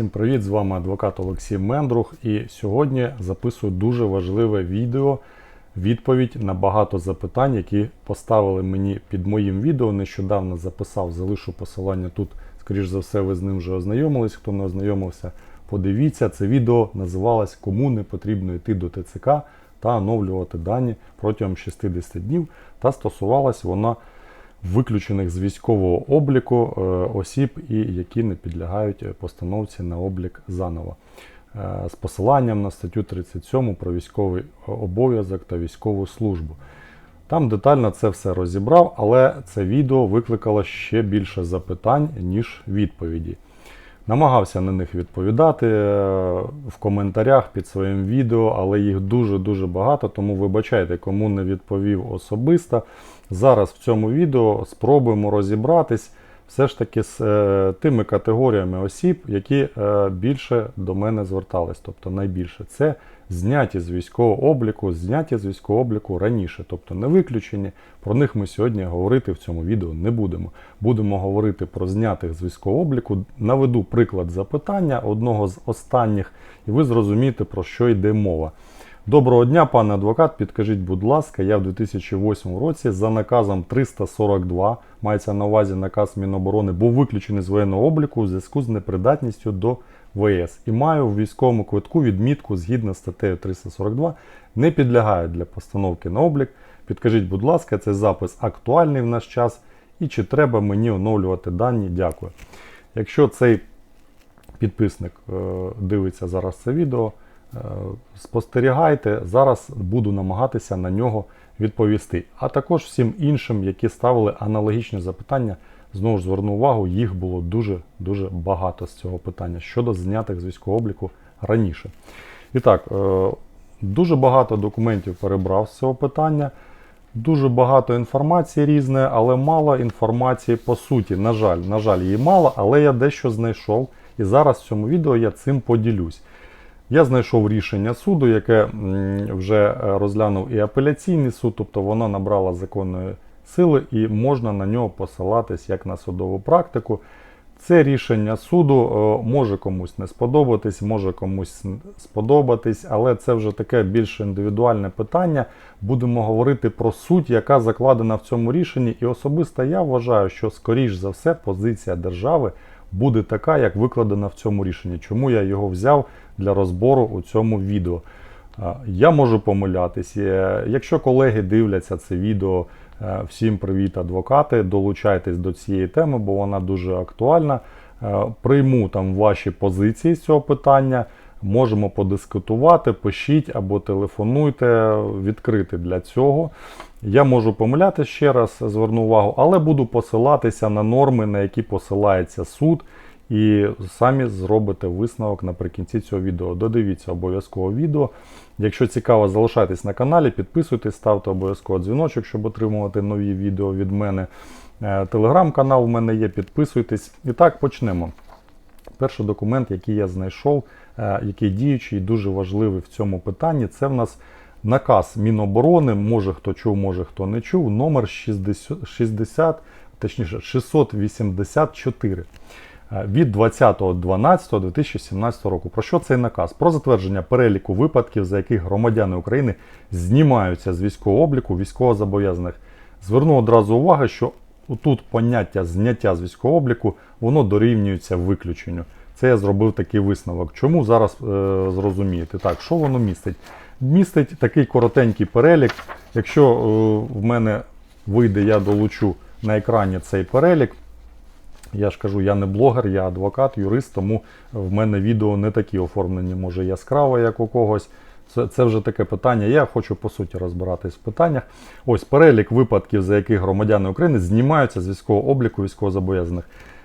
Всім привіт! З вами адвокат Олексій Мендрух. І сьогодні записую дуже важливе відео. Відповідь на багато запитань, які поставили мені під моїм відео. Нещодавно записав, залишу посилання тут. Скоріш за все, ви з ним вже ознайомились. Хто не ознайомився, подивіться. Це відео називалось Кому не потрібно йти до ТЦК та оновлювати дані протягом 60 днів. Та стосувалась вона виключених з військового обліку е, осіб, і які не підлягають е, постановці на облік заново. Е, З посиланням на статтю 37 про військовий обов'язок та військову службу. Там детально це все розібрав, але це відео викликало ще більше запитань, ніж відповіді. Намагався на них відповідати е, в коментарях під своїм відео, але їх дуже-дуже багато, тому вибачайте, кому не відповів особисто. Зараз в цьому відео спробуємо розібратись все ж таки з е, тими категоріями осіб, які е, більше до мене звертались, тобто найбільше. Це зняті з військового обліку, зняті з військового обліку раніше, тобто не виключені. Про них ми сьогодні говорити в цьому відео не будемо. Будемо говорити про знятих з військового обліку. Наведу приклад запитання одного з останніх, і ви зрозумієте, про що йде мова. Доброго дня, пане адвокат. Підкажіть, будь ласка, я в 2008 році за наказом 342, мається на увазі наказ Міноборони, був виключений з воєнного обліку у зв'язку з непридатністю до ВС і маю в військовому квитку відмітку згідно з статтею 342, не підлягає для постановки на облік. Підкажіть, будь ласка, цей запис актуальний в наш час і чи треба мені оновлювати дані? Дякую. Якщо цей підписник е, дивиться зараз це відео, спостерігайте, зараз буду намагатися на нього відповісти. А також всім іншим, які ставили аналогічні запитання, знову ж зверну увагу, їх було дуже-дуже багато з цього питання щодо знятих з військового обліку раніше. І так, е, дуже багато документів перебрав з цього питання. Дуже багато інформації різне, але мало інформації по суті. На жаль, на жаль, її мало, але я дещо знайшов. І зараз в цьому відео я цим поділюсь. Я знайшов рішення суду, яке вже е, розглянув і апеляційний суд, тобто воно набрало законної сили і можна на нього посилатись як на судову практику. Це рішення суду е, може комусь не сподобатись, може комусь сподобатись, але це вже таке більш індивідуальне питання. Будемо говорити про суть, яка закладена в цьому рішенні. І особисто я вважаю, що скоріш за все позиція держави буде така, як викладена в цьому рішенні. Чому я його взяв для розбору у цьому відео? Е, Я можу помилятись. Е, Якщо колеги дивляться це відео, е, всім привіт, адвокати. Долучайтесь до цієї теми, бо вона дуже актуальна. Прийму там ваші позиції з цього питання. Можемо подискутувати, пишіть або телефонуйте, відкрити для цього. Я можу помиляти ще раз, зверну увагу, але буду посилатися на норми, на які посилається суд, і самі зробите висновок наприкінці цього відео. Додивіться обов'язково відео. Якщо цікаво, залишайтесь на каналі, підписуйтесь, ставте обов'язково дзвіночок, щоб отримувати нові відео від мене. Е, Телеграм-канал в мене є, підписуйтесь. І так почнемо. Перший документ, який я знайшов, е, який діючий і дуже важливий в цьому питанні, це в нас наказ Міноборони. Може хто чув, може хто не чув, номер 60, 60 точніше 684 е, від 20.12.2017 року. Про що цей наказ? Про затвердження переліку випадків, за яких громадяни України знімаються з військового обліку військовозобов'язаних. Зверну одразу увагу, що тут поняття зняття з військового обліку воно дорівнюється виключенню. Це я зробив такий висновок. Чому зараз е, зрозумієте? Так, що воно містить? Містить такий коротенький перелік. Якщо е, в мене вийде, я долучу на екрані цей перелік. Я ж кажу, я не блогер, я адвокат, юрист, тому в мене відео не такі оформлені, може яскраво, як у когось. Це, це вже таке питання. Я хочу по суті розбиратись в питаннях. Ось перелік випадків, за яких громадяни України знімаються з військового обліку військовозобов'язаних.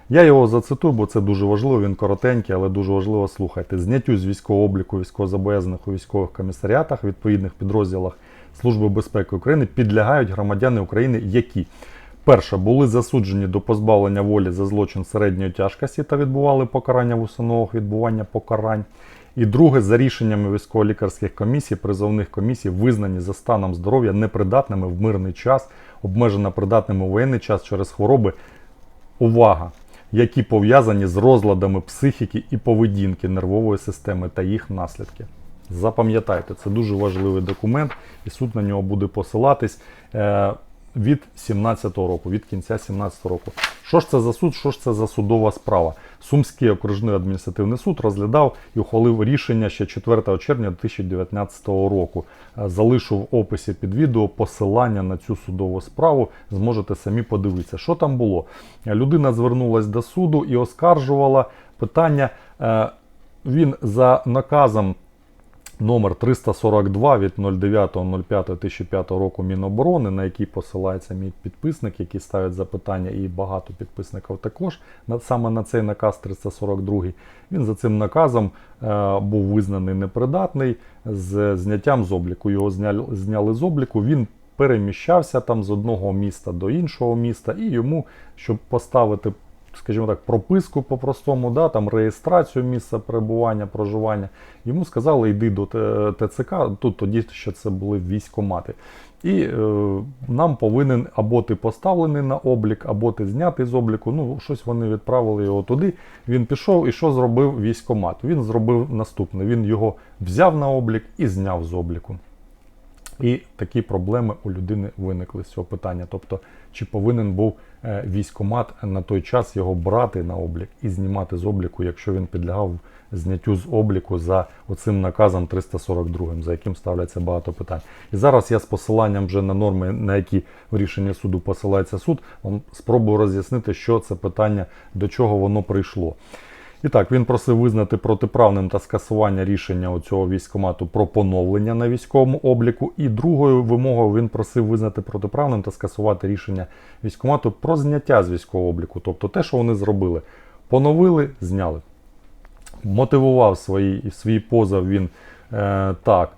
Я його зацитую, бо це дуже важливо, він коротенький, але дуже важливо слухайте. Зняттю з військового обліку військовозобов'язаних у військових комісаріатах, відповідних підрозділах Служби безпеки України підлягають громадяни України, які перше були засуджені до позбавлення волі за злочин середньої тяжкості та відбували покарання в установах відбування покарань. І друге, за рішеннями військово-лікарських комісій, призовних комісій, визнані за станом здоров'я непридатними в мирний час, обмежено придатними у воєнний час через хвороби. Увага! які пов'язані з розладами психіки і поведінки нервової системи та їх наслідки. Запам'ятайте, це дуже важливий документ, і суд на нього буде посилатись е, від 17-го року, від кінця 17-го року. Що ж це за суд? Що ж це за судова справа? Сумський окружний адміністративний суд розглядав і ухвалив рішення ще 4 червня 2019 року. Е, Залишу в описі під відео посилання на цю судову справу. Зможете самі подивитися, що там було. Людина звернулася до суду і оскаржувала питання. е, Він за наказом номер 342 від 09.05.2005 року Міноборони, на який посилається мій підписник, який ставить запитання, і багато підписників також саме на цей наказ 342. Він за цим наказом е, був визнаний непридатний з зняттям з обліку. Його зняли, зняли з обліку. Він переміщався там з одного міста до іншого міста, і йому, щоб поставити скажімо так, прописку по-простому, да, там реєстрацію місця перебування, проживання. Йому сказали, йди до ТЦК, тут тоді ще це були військомати. І е, нам повинен або ти поставлений на облік, або ти знятий з обліку. Ну, щось вони відправили його туди. Він пішов і що зробив військомат? Він зробив наступне: він його взяв на облік і зняв з обліку. І такі проблеми у людини виникли з цього питання. Тобто, чи повинен був е, військомат на той час його брати на облік і знімати з обліку, якщо він підлягав зняттю з обліку за оцим наказом 342, за яким ставляться багато питань. І зараз я з посиланням вже на норми, на які в рішенні суду посилається суд, вам спробую роз'яснити, що це питання, до чого воно прийшло. І так, він просив визнати протиправним та скасування рішення цього військкомату про поновлення на військовому обліку. І другою вимогою він просив визнати протиправним та скасувати рішення військкомату про зняття з військового обліку. Тобто те, що вони зробили, поновили, зняли. Мотивував свої, свій позов він е, так.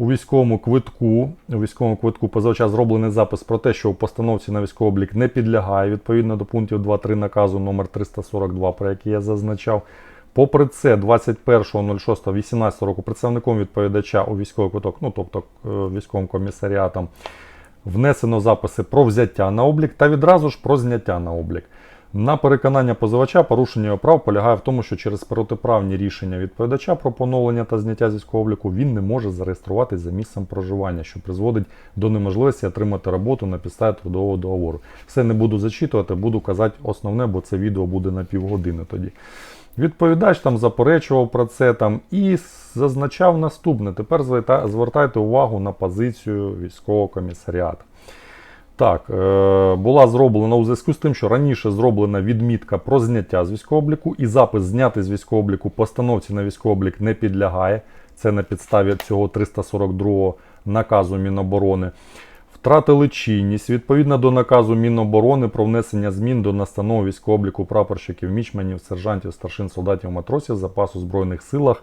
У військовому квитку, у військовому квитку позивача зроблений запис про те, що у постановці на військовий облік не підлягає відповідно до пунктів 2.3 наказу номер 342, про який я зазначав. Попри це, 21.06.18 року представником відповідача у військовий квиток, ну тобто е, військовим комісаріатом, внесено записи про взяття на облік та відразу ж про зняття на облік. На переконання позивача порушення його прав полягає в тому, що через протиправні рішення відповідача про поновлення та зняття з обліку він не може зареєструватись за місцем проживання, що призводить до неможливості отримати роботу на підставі трудового договору. Все не буду зачитувати, буду казати основне, бо це відео буде на півгодини тоді. Відповідач там заперечував про це там і зазначав наступне. Тепер звертайте увагу на позицію військового комісаріату. Так, е, була зроблена у зв'язку з тим, що раніше зроблена відмітка про зняття з військового обліку і запис зняти з військового обліку постановці на військовий облік не підлягає. Це на підставі цього 342 наказу Міноборони. Втратили чинність відповідно до наказу Міноборони про внесення змін до настанов військового обліку прапорщиків, мічманів, сержантів, старшин, солдатів, матросів запасу Збройних силах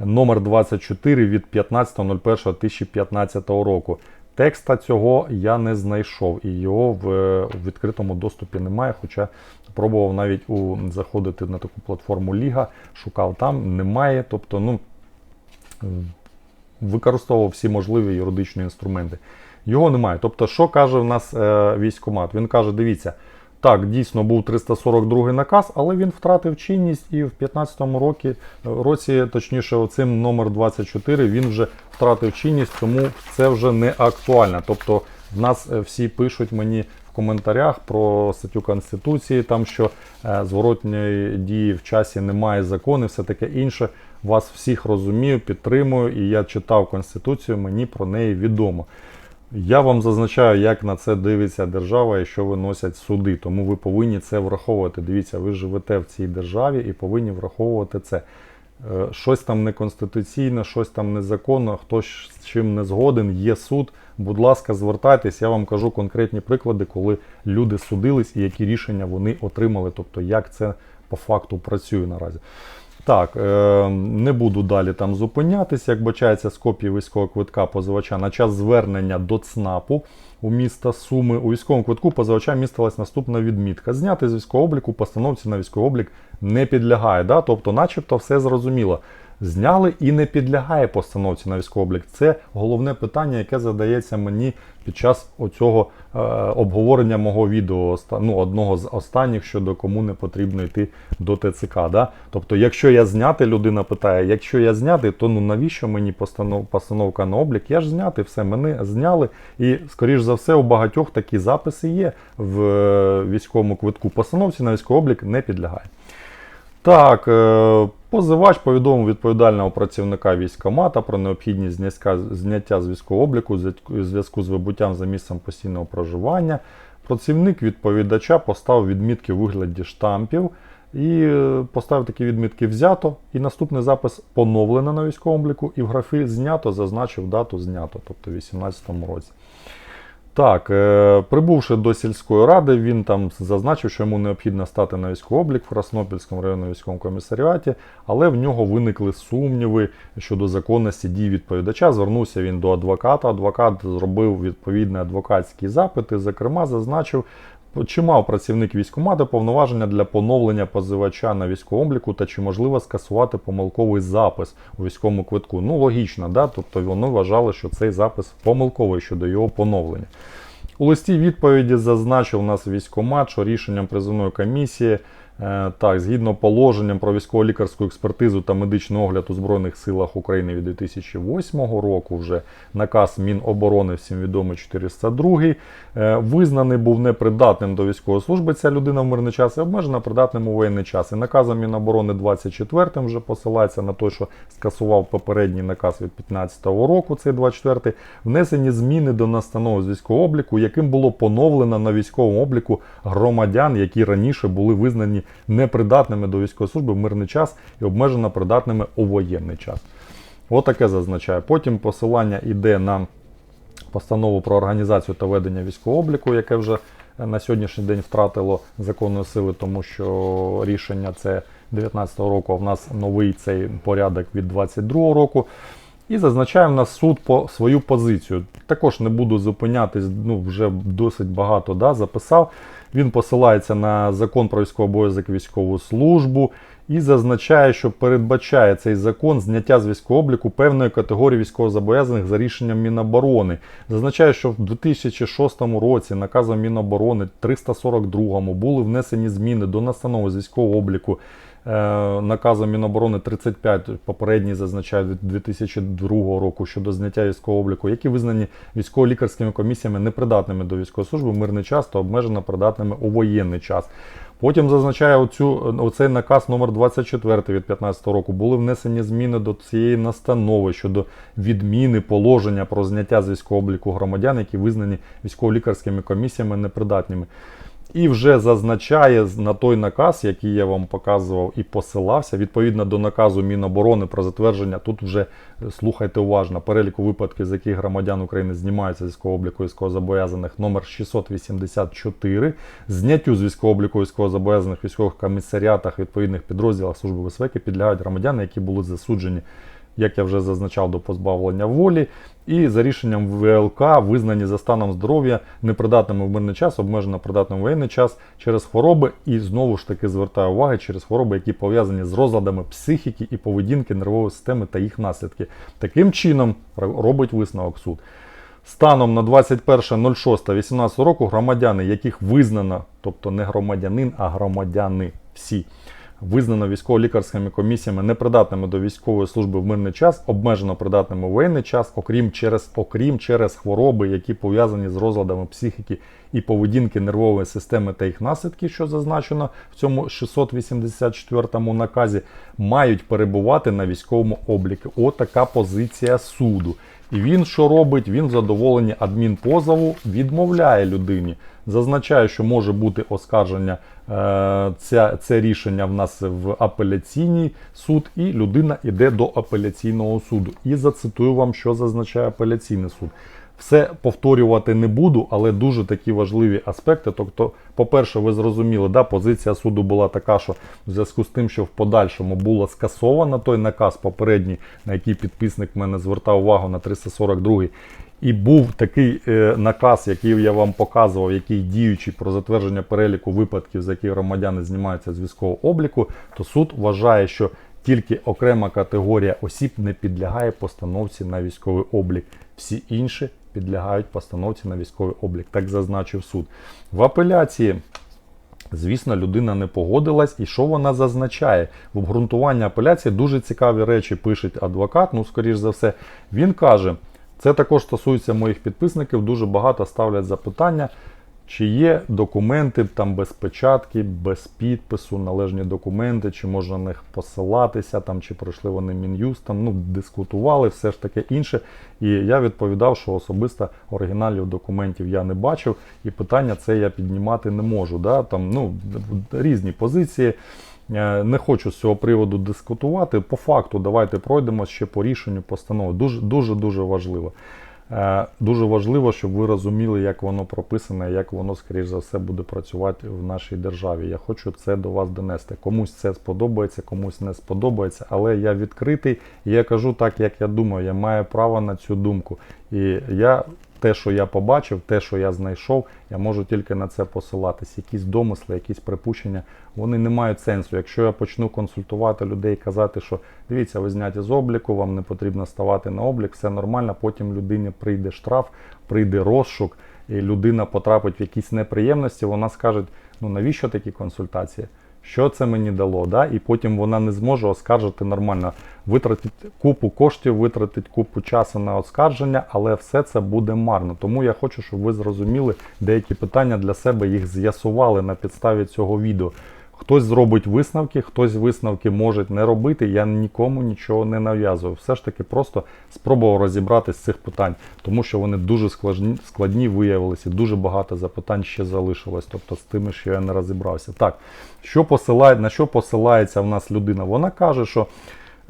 номер 24 від 15.01.2015 року. Текста цього я не знайшов і його в, відкритому доступі немає. Хоча пробував навіть у, заходити на таку платформу Ліга, шукав там, немає. Тобто, ну, використовував всі можливі юридичні інструменти. Його немає. Тобто, що каже в нас е, військкомат? Він каже: дивіться, так, дійсно був 342 наказ, але він втратив чинність і в 15-му році, році, точніше, оцим номер 24, він вже втратив чинність, тому це вже не актуально. Тобто, в нас е, всі пишуть мені в коментарях про статтю Конституції, там що е, зворотньої дії в часі немає закону, все таке інше. Вас всіх розумію, підтримую, і я читав Конституцію, мені про неї відомо. Я вам зазначаю, як на це дивиться держава і що виносять суди. Тому ви повинні це враховувати. Дивіться, ви живете в цій державі і повинні враховувати це. Е, Щось там неконституційне, щось там незаконно, хтось з чим не згоден, є суд. Будь ласка, звертайтесь, я вам кажу конкретні приклади, коли люди судились і які рішення вони отримали, тобто як це по факту працює наразі. Так, е, не буду далі там зупинятися. Як бачається з копії військового квитка позивача на час звернення до ЦНАПу у міста Суми. У військовому квитку позивача містилась наступна відмітка. Зняти з військового обліку постановці на військовий облік не підлягає. Да? Тобто, начебто, все зрозуміло. Зняли і не підлягає постановці на військовий облік. Це головне питання, яке задається мені під час оцього е, обговорення мого відео, ну, одного з останніх щодо кому не потрібно йти до ТЦК. Да? Тобто, якщо я знятий, людина питає, якщо я знятий, то ну навіщо мені постанов, постановка на облік? Я ж знятий, все, мене зняли. І, скоріш за все, у багатьох такі записи є в е, військовому квитку. Постановці на військовий облік не підлягає. Так, е, позивач повідомив відповідального працівника військкомата про необхідність зняття, зняття з військового обліку у зв'язку- з вибуттям за місцем постійного проживання. Працівник відповідача поставив відмітки у вигляді штампів і е, поставив такі відмітки взято. І наступний запис поновлено на військовому обліку, і в графі знято зазначив дату знято, тобто в 2018 році. Так, е, прибувши до сільської ради, він там зазначив, що йому необхідно стати на військовий облік в Краснопільському районному військовому комісаріаті, але в нього виникли сумніви щодо законності дій відповідача. Звернувся він до адвоката. Адвокат зробив відповідні адвокатські запити. Зокрема, зазначив, чи мав працівник військкомату повноваження для поновлення позивача на військовому обліку та чи можливо скасувати помилковий запис у військовому квитку. Ну, логічно, да? тобто вони вважали, що цей запис помилковий щодо його поновлення. У листі відповіді зазначив нас військкомат, що рішенням призовної комісії, так, згідно положенням про військово-лікарську експертизу та медичний огляд у Збройних силах України від 2008 року, вже наказ Міноборони, всім відомий 402, е, визнаний був непридатним до військової служби ця людина в мирний час і обмежена придатним у воєнний час. І наказом Міноборони 24 вже посилається на те, що скасував попередній наказ від 15-го року, цей 24 внесені зміни до настанови з військового обліку, яким було поновлено на військовому обліку громадян, які раніше були визнані непридатними до військової служби в мирний час і обмежено придатними у воєнний час. Отаке зазначає. Потім посилання йде на постанову про організацію та ведення військового обліку, яке вже е, на сьогоднішній день втратило законної сили, тому що рішення це 19-го року, а в нас новий цей порядок від 22-го року. І зазначає в нас суд по свою позицію. Також не буду зупинятись, ну вже досить багато да, записав. Він посилається на закон про військовий військову службу і зазначає, що передбачає цей закон зняття з військового обліку певної категорії військовозобов'язаних за рішенням Міноборони. Зазначає, що в 2006 році наказом Міноборони 342 були внесені зміни до настанови з військового обліку. Е, Наказом Міноборони 35 попередній зазначає від 2002 року щодо зняття військового обліку, які визнані військово-лікарськими комісіями непридатними до військової служби мирний час та обмежено придатними у воєнний час. Потім зазначає оцю, оцей наказ номер 24 від 2015 року. Були внесені зміни до цієї настанови щодо відміни положення про зняття з військового обліку громадян, які визнані військово-лікарськими комісіями непридатними. І вже зазначає на той наказ, який я вам показував і посилався, відповідно до наказу Міноборони про затвердження. Тут вже е, слухайте уважно переліку випадків, з яких громадян України знімаються з військового обліку військовозобов'язаних номер 684, зняттю з військового обліку військовозобов'язаних військових комісаріатах відповідних підрозділах Служби безпеки підлягають громадяни, які були засуджені як я вже зазначав, до позбавлення волі, і за рішенням ВЛК визнані за станом здоров'я непридатними в мирний час, обмежено придатним воєнний час через хвороби, і знову ж таки звертаю увагу через хвороби, які пов'язані з розладами психіки і поведінки нервової системи та їх наслідки. Таким чином робить висновок суд. Станом на 21.06.18 року громадяни, яких визнано, тобто не громадянин, а громадяни всі, визнано військово-лікарськими комісіями непридатними до військової служби в мирний час, обмежено придатними у воєнний час, окрім через, окрім через хвороби, які пов'язані з розладами психіки і поведінки нервової системи та їх наслідки, що зазначено в цьому 684 наказі, мають перебувати на військовому обліку. Отака позиція суду. І він що робить? Він в адмінпозову відмовляє людині. Зазначає, що може бути оскарження ця, це рішення в нас в апеляційний суд, і людина йде до апеляційного суду. І зацитую вам, що зазначає апеляційний суд. Все повторювати не буду, але дуже такі важливі аспекти. Тобто, по-перше, ви зрозуміли, да, позиція суду була така, що в зв'язку з тим, що в подальшому було скасовано той наказ попередній, на який підписник мене звертав увагу на 342 і був такий е, наказ, який я вам показував, який діючий про затвердження переліку випадків, за які громадяни знімаються з військового обліку, то суд вважає, що Тільки окрема категорія осіб не підлягає постановці на військовий облік. Всі інші підлягають постановці на військовий облік. Так зазначив суд. В апеляції. Звісно, людина не погодилась, і що вона зазначає? В обґрунтуванні апеляції дуже цікаві речі пише адвокат. Ну, скоріш за все, він каже: це також стосується моїх підписників. Дуже багато ставлять запитання, чи є документи там без печатки, без підпису, належні документи, чи можна на них посилатися, там, чи пройшли вони мін'юстом. Ну, дискутували, все ж таке інше. І я відповідав, що особисто оригіналів документів я не бачив, і питання це я піднімати не можу. Да? Там, ну, різні позиції. Е, Не хочу з цього приводу дискутувати. По факту, давайте пройдемо ще по рішенню постанови. Дуже дуже дуже важливо. Е, Дуже важливо, щоб ви розуміли, як воно прописане, як воно, скоріш за все, буде працювати в нашій державі. Я хочу це до вас донести. Комусь це сподобається, комусь не сподобається, але я відкритий і я кажу так, як я думаю. Я маю право на цю думку. І я те, що я побачив, те, що я знайшов, я можу тільки на це посилатись. Якісь домисли, якісь припущення, вони не мають сенсу. Якщо я почну консультувати людей, казати, що дивіться, ви зняті з обліку, вам не потрібно ставати на облік, все нормально. Потім людині прийде штраф, прийде розшук, і людина потрапить в якісь неприємності. Вона скаже: ну навіщо такі консультації? Що це мені дало? Да? І потім вона не зможе оскаржити нормально. Витратить купу коштів, витратить купу часу на оскарження, але все це буде марно. Тому я хочу, щоб ви зрозуміли деякі питання для себе, їх з'ясували на підставі цього відео. Хтось зробить висновки, хтось висновки може не робити. Я нікому нічого не нав'язую. Все ж таки просто спробував розібратися з цих питань, тому що вони дуже складні, складні виявилися. Дуже багато запитань ще залишилось. Тобто з тими, що я не розібрався. Так, що посилає, на що посилається в нас людина? Вона каже, що.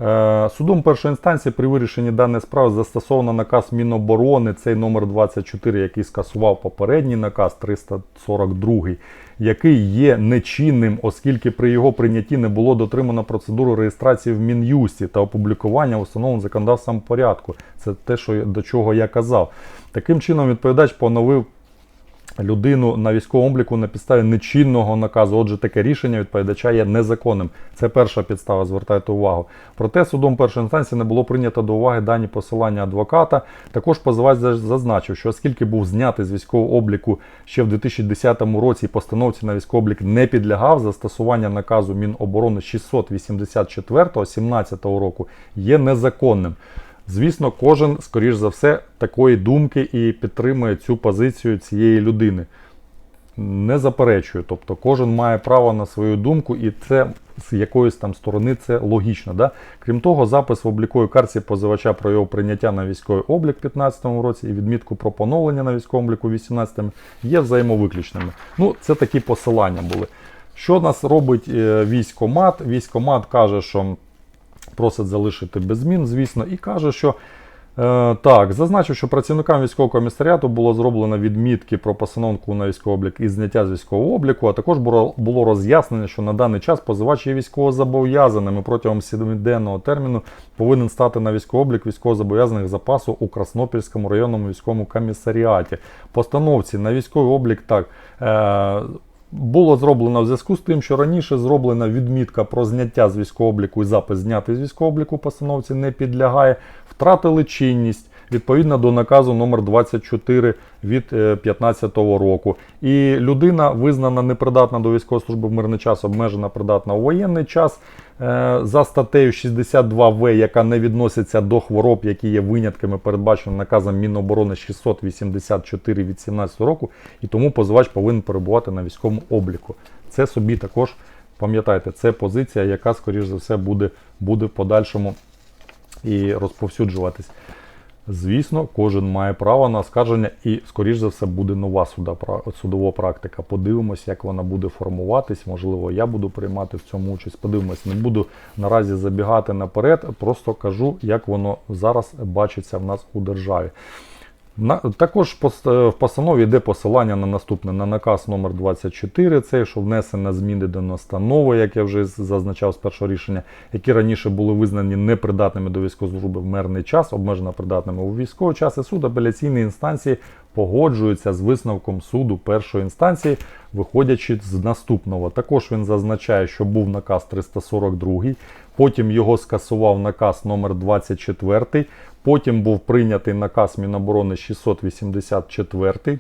Е, Судом першої інстанції при вирішенні даної справи застосовано наказ Міноборони, цей номер 24, який скасував попередній наказ 342, який є нечинним, оскільки при його прийнятті не було дотримано процедуру реєстрації в Мін'юсті та опублікування в установленому законодавством порядку. Це те, що до чого я казав. Таким чином, відповідач поновив людину на військовому обліку на підставі нечинного наказу. Отже, таке рішення відповідача є незаконним. Це перша підстава, звертайте увагу. Проте судом першої інстанції не було прийнято до уваги дані посилання адвоката. Також позивач зазначив, що оскільки був знятий з військового обліку ще в 2010 році постановці на військовий облік не підлягав, застосування наказу Міноборони 684 17 року є незаконним. Звісно, кожен, скоріш за все, такої думки і підтримує цю позицію цієї людини. Не заперечую. Тобто кожен має право на свою думку, і це з якоїсь там сторони це логічно. Да? Крім того, запис в обліковій карті позивача про його прийняття на військовий облік у 2015 році і відмітку про поновлення на військовому обліку у 2018 є взаємовиключними. Ну, це такі посилання були. Що нас робить е, військомат? Військомат каже, що просить залишити без змін, звісно, і каже, що е, так, зазначив, що працівникам військового комісаріату було зроблено відмітки про постановку на військовий облік і зняття з військового обліку, а також було, роз'яснення, що на даний час позивач є військовозобов'язаним і протягом 7-денного терміну повинен стати на військовий облік військовозобов'язаних запасу у Краснопільському районному військовому комісаріаті. Постановці на військовий облік так. Е, було зроблено в зв'язку з тим, що раніше зроблена відмітка про зняття з військообліку і запис зняти з військообліку постановці не підлягає, втратили чинність відповідно до наказу номер 24 від 2015 року. І людина визнана непридатна до військової служби в мирний час, обмежена придатна у воєнний час. Е, За статтею 62В, яка не відноситься до хвороб, які є винятками, передбачено наказом Міноборони 684 від 17 року, і тому позивач повинен перебувати на військовому обліку. Це собі також пам'ятайте, це позиція, яка, скоріш за все, буде, буде в подальшому і розповсюджуватись. Звісно, кожен має право на оскарження, і, скоріш за все, буде нова суда, судова практика. Подивимось, як вона буде формуватись. Можливо, я буду приймати в цьому участь. Подивимось, не буду наразі забігати наперед, просто кажу, як воно зараз бачиться в нас у державі. Також е, в постанові йде посилання на наступне на наказ номер 24 цей, що внесено зміни до настанови, як я вже зазначав з першого рішення, які раніше були визнані непридатними до військової в мирний час, обмежено придатними у військовий час. І суд апеляційної інстанції погоджується з висновком суду першої інстанції, виходячи з наступного. Також він зазначає, що був наказ 342 Потім його скасував наказ номер 24. Потім був прийнятий наказ Міноборони 684.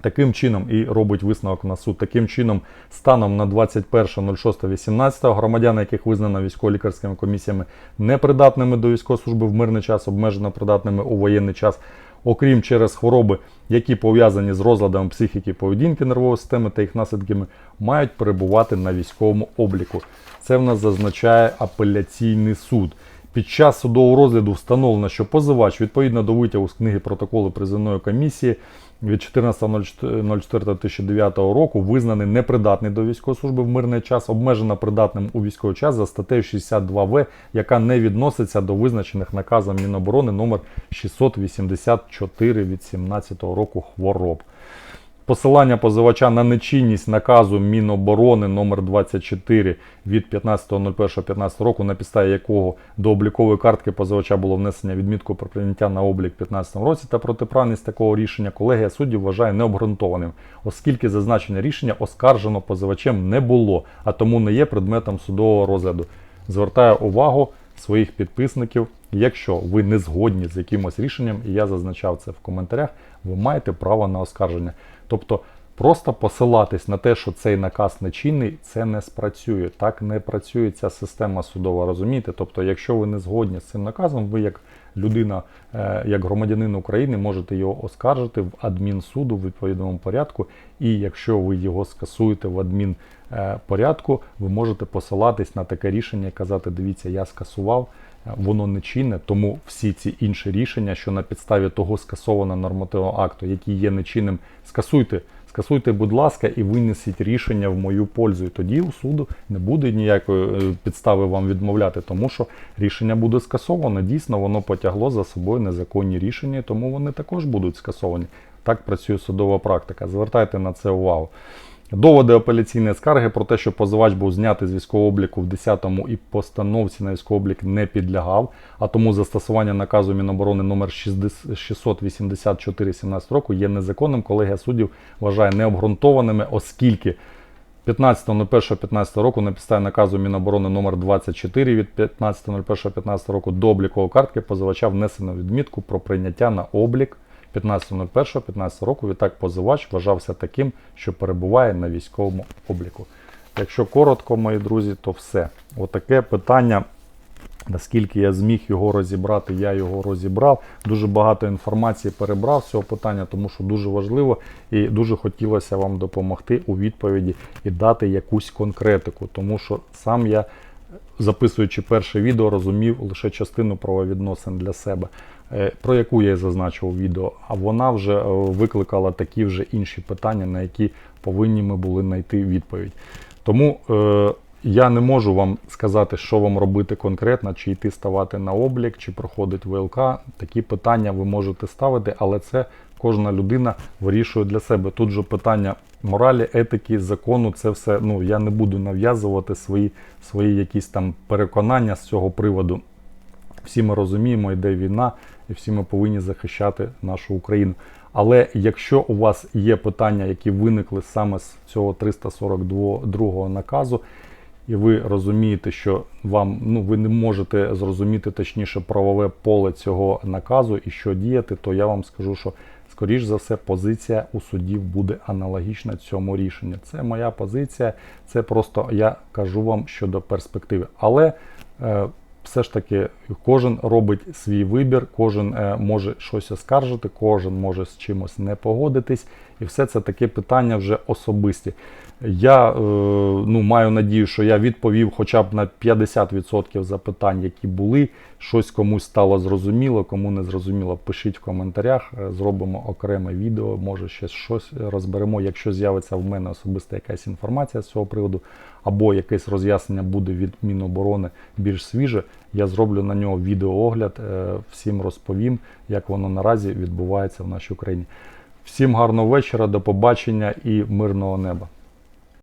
Таким чином, і робить висновок на суд. Таким чином, станом на 21.06.18 громадян, яких визнано військово-лікарськими комісіями непридатними до військової служби в мирний час, обмежено придатними у воєнний час, окрім через хвороби, які пов'язані з розладами психіки поведінки нервової системи та їх наслідками, мають перебувати на військовому обліку. Це в нас зазначає апеляційний суд. Під час судового розгляду встановлено, що позивач відповідно до витягу з книги протоколу призовної комісії від 14.04.2009 року визнаний непридатний до військової служби в мирний час, обмежено придатним у військовий час за статтею 62В, яка не відноситься до визначених наказом Міноборони номер 684 від 17 року хвороб. Посилання позивача на нечинність наказу Міноборони номер 24 від 15.01.15 року, на підставі якого до облікової картки позивача було внесення відмітку про прийняття на облік в 2015 році та протиправність такого рішення колегія суддів вважає необґрунтованим, оскільки зазначене рішення оскаржено позивачем не було, а тому не є предметом судового розгляду. Звертаю увагу своїх підписників. Якщо ви не згодні з якимось рішенням, і я зазначав це в коментарях, ви маєте право на оскарження. Тобто просто посилатись на те, що цей наказ нечинний, це не спрацює. Так не працює ця система судова, розумієте? Тобто, якщо ви не згодні з цим наказом, ви як людина, е, як громадянин України, можете його оскаржити в адмінсуду в відповідному порядку. І якщо ви його скасуєте в адмінпорядку, ви можете посилатись на таке рішення і казати: дивіться, я скасував. Воно не чинне, тому всі ці інші рішення, що на підставі того скасованого нормативного акту, який є нечинним, скасуйте. Скасуйте, будь ласка, і винесіть рішення в мою пользу. І тоді у суду не буде ніякої е, підстави вам відмовляти, тому що рішення буде скасовано. Дійсно, воно потягло за собою незаконні рішення, тому вони також будуть скасовані. Так працює судова практика. Звертайте на це увагу. Доводи апеляційної скарги про те, що позивач був знятий з військового обліку в 10-му і постановці на військовий облік не підлягав, а тому застосування наказу Міноборони номер 684 17 року є незаконним. Колегія суддів вважає необґрунтованими, оскільки 15.01.15 року на підставі наказу Міноборони номер 24 від 15.01.15 року до облікової картки позивача внесено відмітку про прийняття на облік 15.01.15 року. Відтак позивач вважався таким, що перебуває на військовому обліку. Якщо коротко, мої друзі, то все. Отаке питання. Наскільки я зміг його розібрати, я його розібрав. Дуже багато інформації перебрав з цього питання, тому що дуже важливо і дуже хотілося вам допомогти у відповіді і дати якусь конкретику, тому що сам я, записуючи перше відео, розумів лише частину правовідносин для себе, е, про яку я і зазначив відео, а вона вже е, викликала такі вже інші питання, на які повинні ми були знайти відповідь. Тому е, я не можу вам сказати, що вам робити конкретно, чи йти ставати на облік, чи проходить ВЛК. Такі питання ви можете ставити, але це кожна людина вирішує для себе. Тут же питання моралі, етики, закону, це все. Ну я не буду нав'язувати свої, свої якісь там переконання з цього приводу. Всі ми розуміємо, йде війна, і всі ми повинні захищати нашу Україну. Але якщо у вас є питання, які виникли саме з цього 342 наказу, і ви розумієте, що вам ну ви не можете зрозуміти точніше правове поле цього наказу і що діяти, то я вам скажу, що скоріш за все позиція у судів буде аналогічна цьому рішенню. Це моя позиція, це просто я кажу вам щодо перспективи. Але е, все ж таки кожен робить свій вибір, кожен е, може щось оскаржити, кожен може з чимось не погодитись, і все це таке питання вже особисті. Я е, ну, маю надію, що я відповів хоча б на 50% запитань, які були. Щось комусь стало зрозуміло, кому не зрозуміло, пишіть в коментарях, е, зробимо окреме відео, може ще щось розберемо. Якщо з'явиться в мене особиста якась інформація з цього приводу, або якесь роз'яснення буде від Міноборони більш свіже, я зроблю на нього відеоогляд, е, всім розповім, як воно наразі відбувається в нашій Україні. Всім гарного вечора, до побачення і мирного неба.